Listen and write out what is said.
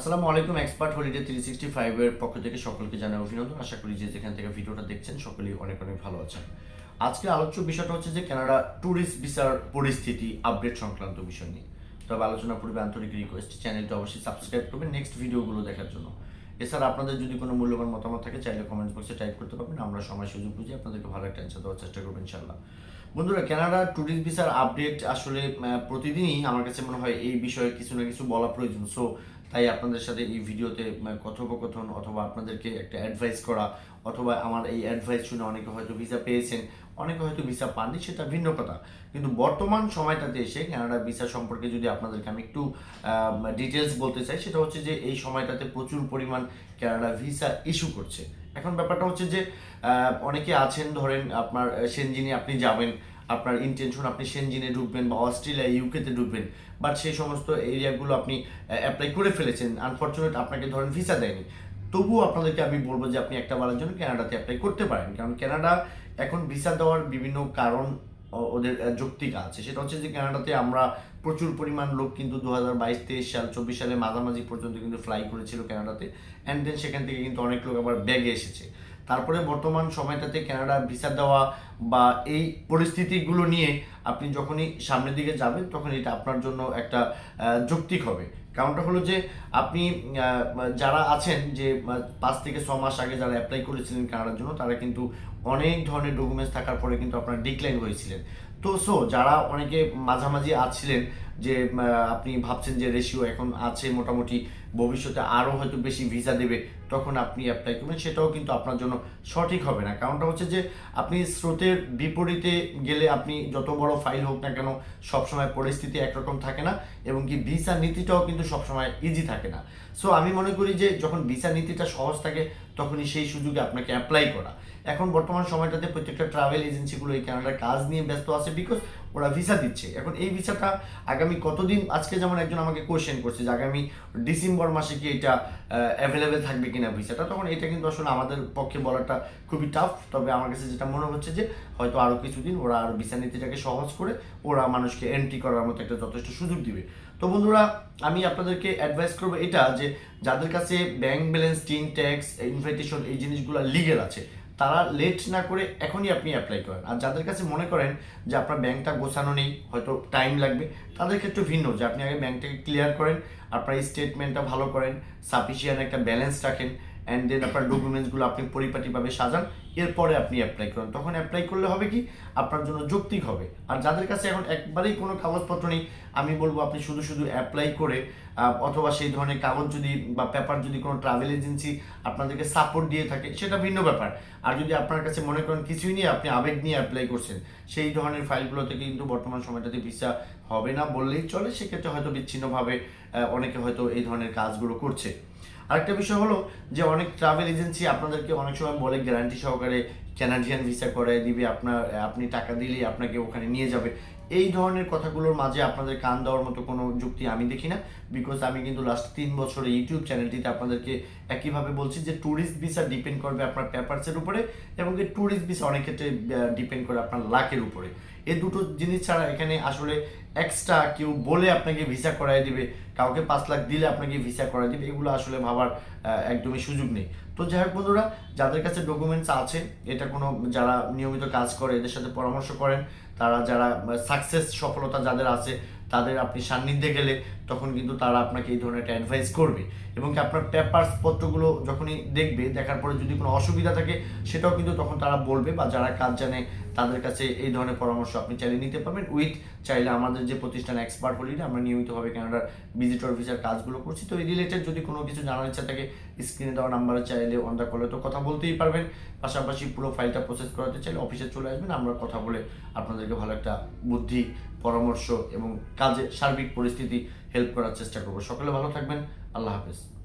আসসালামু আলাইকুম expert holiday three sixty ফাইভের পক্ষ থেকে সকলকে জানাই অভিনন্দন। আশা করি যে যেখান থেকে ভিডিওটা দেখছেন, সকলেই অনেক অনেক ভালো আছেন। আজকে আলোচ্য বিষয়টা হচ্ছে যে কানাডা ট্যুরিস্ট ভিসার পরিস্থিতি আপডেট সংক্রান্ত বিষয় নিয়ে। তবে আলোচনা পূর্বে আন্তরিক রিকোয়েস্ট চ্যানেলটা অবশ্যই সাবস্ক্রাইব করবেন নেক্সট ভিডিওগুলো দেখার জন্য। এছাড়া আপনাদের যদি কোনো মূল্যবান মতামত থাকে, চাইলে কমেন্ট বক্সে টাইপ করতে পারবেন। আমরা সময় সুযোগ বুঝে আপনাদেরকে ভালো একটা অ্যান্সার দেওয়ার চেষ্টা করব ইনশাল্লাহ বন্ধুরা, কানাডা ট্যুরিস্ট ভিসার আপডেট আসলে প্রতিদিনই আমার কাছে মনে হয় এই বিষয়ে কিছু না কিছু বলা প্রয়োজন। সো তাই আপনাদের সাথে এই ভিডিওতে কথোপকথন অথবা আপনাদেরকে একটা অ্যাডভাইস করা, অথবা আমার এই অ্যাডভাইস শুনে অনেকে হয়তো ভিসা পেয়েছেন, অনেকে হয়তো ভিসা পাননি, সেটা ভিন্ন কথা। কিন্তু বর্তমান সময়টাতে এসে কানাডা ভিসা সম্পর্কে যদি আপনাদেরকে আমি একটু ডিটেলস বলতে চাই, সেটা হচ্ছে যে এই সময়টাতে প্রচুর পরিমাণ কানাডা ভিসা ইস্যু করছে। এখন ব্যাপারটা হচ্ছে যে অনেকে আছেন, ধরেন আপনার সেনজিনে আপনি যাবেন আপনার ইন্টেনশন আপনি সেনজিনে ঢুকবেন বা অস্ট্রেলিয়া ইউকেতে ঢুকবেন বাট সেই সমস্ত এরিয়াগুলো আপনি অ্যাপ্লাই করে ফেলেছেন। আনফর্চুনেট আপনাকে ধরেন ভিসা দেয়নি। তবুও আপনাদেরকে আমি বলব যে আপনি একটা বারের জন্য কানাডাতে অ্যাপ্লাই করতে পারেন। কারণ কানাডা এখন ভিসা দেওয়ার বিভিন্ন কারণ ওদের যৌক্তিকা আছে। সেটা হচ্ছে যে কানাডাতে আমরা প্রচুর পরিমাণ লোক কিন্তু দু হাজার বাইশ, তেইশ সাল, চব্বিশ সালে মাঝামাঝি পর্যন্ত কিন্তু ফ্লাই করেছিল কানাডাতে অ্যান্ড দেন সেখান থেকে কিন্তু অনেক লোক আবার ব্যাগে এসেছে। তারপরে বর্তমান সময়টাতে কানাডা ভিসা দেওয়া বা এই পরিস্থিতিগুলো নিয়ে আপনি যখনই সামনের দিকে যাবেন, তখন এটা আপনার জন্য একটা যৌক্তিক হবে। কারণটা হলো যে আপনি যারা আছেন যে পাঁচ থেকে ছ মাস আগে যারা অ্যাপ্লাই করেছিলেন কানাডার জন্য, তারা কিন্তু অনেক ধরনের ডকুমেন্টস থাকার পরে কিন্তু আপনার ডিক্লাইন হয়েছিলেন। তো সো যারা অনেকে মাঝামাঝি আছিলেন যে আপনি ভাবছেন যে রেশিও এখন আছে মোটামুটি, ভবিষ্যতে আরও হয়তো বেশি ভিসা দেবে, তখন আপনি অ্যাপ্লাই করবেন, সেটাও কিন্তু আপনার জন্য সঠিক হবে না। কারণটা হচ্ছে যে, আপনি স্রোতের বিপরীতে গেলে আপনি যত বড় ফাইল হোক না কেন সবসময় পরিস্থিতি একরকম থাকে না এবং কি ভিসা নীতিটাও কিন্তু সবসময় ইজি থাকে না। সো আমি মনে করি যে যখন ভিসা নীতিটা সহজ থাকে তখনই সেই সুযোগে আপনাকে অ্যাপ্লাই করা। এখন বর্তমান সময়টাতে প্রত্যেকটা ট্রাভেল এজেন্সিগুলো এই কানাডার কাজ নিয়ে ব্যস্ত আছে বিকজ ওরা ভিসা দিচ্ছে। এখন এই ভিসাটা আগামী কতদিন, আজকে যেমন একজন আমাকে কোয়েশ্চেন করছে যে আগামী ডিসেম্বর মাসে কি এটা অ্যাভেলেবেল থাকবে কিনা ভিসাটা তখন এটা কিন্তু আসলে আমাদের পক্ষে বলাটা খুবই টাফ তবে আমার কাছে যেটা মনে হচ্ছে যে হয়তো আরও কিছুদিন ওরা আরও ভিসা নীতিটাকে সহজ করে ওরা মানুষকে এন্ট্রি করার মতো একটা যথেষ্ট সুযোগ দিবে। তো বন্ধুরা, আমি আপনাদেরকে অ্যাডভাইস করব এটা যে যাদের কাছে bank balance TIN tax invitation এই জিনিসগুলো লিগেল আছে, তারা লেট না করে এখনই আপনি অ্যাপ্লাই করেন। আর যাদের কাছে মনে করেন যে আপনার ব্যাংকটা গোছানো নেই, হয়তো টাইম লাগবে, তাদের ক্ষেত্রে ভিন্ন যে আপনি আগে ব্যাংকটাকে ক্লিয়ার করেন, আপনার স্টেটমেন্টটা ভালো করেন সাফিসিয়ান একটা ব্যালেন্স রাখেন অ্যান্ড দেন আপনার ডকুমেন্টসগুলো আপনি পরিপাটিভাবে সাজান, এরপরে আপনি অ্যাপ্লাই করেন। তখন অ্যাপ্লাই করলে হবে কি? আপনার জন্য যৌক্তিক হবে। আর যাদের কাছে এখন একবারেই কোনো কাগজপত্র নেই, আমি বলব আপনি শুধু শুধু অ্যাপ্লাই করে অথবা সেই ধরনের কাগজ যদি বা পেপার যদি কোনো ট্রাভেল এজেন্সি আপনাদেরকে সাপোর্ট দিয়ে থাকে, সেটা ভিন্ন ব্যাপার। আর যদি আপনার কাছে মনে করেন কিছুই নিয়ে আপনি আবেগ নিয়ে অ্যাপ্লাই করছেন, সেই ধরনের ফাইলগুলো থেকে কিন্তু বর্তমান সময়টাতে ভিসা হবে না বললেই চলে। সেক্ষেত্রে হয়তো বিচ্ছিন্নভাবে অনেকে হয়তো এই ধরনের কাজগুলো করছে। আরেকটা বিষয় হলো যে অনেক ট্রাভেল এজেন্সি আপনাদেরকে অনেক সময় বলে গ্যারান্টি সহকারে ক্যানাডিয়ান ভিসা করায় দিবে, আপনার, আপনি টাকা দিলেই আপনাকে ওখানে নিয়ে যাবে। এই ধরনের কথাগুলোর মাঝে আপনাদের কান দেওয়ার মতো কোনো যুক্তি আমি দেখি না বিকজ আমি কিন্তু লাস্ট তিন বছরে ইউটিউব চ্যানেলটিতে আপনাদেরকে একইভাবে বলছি যে ট্যুরিস্ট ভিসা ডিপেন্ড করবে আপনার পেপারসের উপরে এবং এই ট্যুরিস্ট ভিসা অনেক ক্ষেত্রে ডিপেন্ড করে আপনার লাকের উপরে। এই দুটো জিনিস ছাড়া এখানে আসলে এক্সট্রা কেউ বলে আপনাকে ভিসা করাই দিবে, কাউকে পাঁচ লাখ দিলে আপনাকে ভিসা করাই দিবে, এগুলো আসলে ভাবার একদমই সুযোগ নেই। তো যাই হোক বন্ধুরা, যাদের কাছে ডকুমেন্টস আছে, এটা কোনো যারা নিয়মিত কাজ করে, এদের সাথে পরামর্শ করেন তারা যারা সাকসেস সফলতা যাদের আছে, তাদের আপনি সান্নিধ্যে গেলে তখন কিন্তু তারা আপনাকে এই ধরনের একটা অ্যাডভাইস করবে। এবং আপনার পেপার্স পত্রগুলো যখনই দেখবে, দেখার পরে যদি কোনো অসুবিধা থাকে, সেটাও কিন্তু তখন তারা বলবে বা যারা কাজ জানে তাদের কাছে এই ধরনের পরামর্শ আপনি চাইলে নিতে পারবেন উইথ চাইলে আমাদের যে প্রতিষ্ঠান এক্সপার্ট হলিডে আমরা নিয়মিতভাবে কানাডার ভিজিটর ভিসার কাজগুলো করছি। তো এই রিলেটেড যদি কোনো কিছু জানার ইচ্ছা থাকে স্ক্রিনে দেওয়া নাম্বারে চাইলে অন দ্য কলে তো কথা বলতেই পারবেন। পাশাপাশি পুরো ফাইলটা প্রসেস করাতে চাইলে অফিসে চলে আসবেন। আমরা কথা বলে আপনাদেরকে ভালো একটা বুদ্ধি, পরামর্শ এবং কাজে সার্বিক পরিস্থিতি হেল্প করার চেষ্টা করব। সকলে ভালো থাকবেন। আল্লাহ হাফেজ।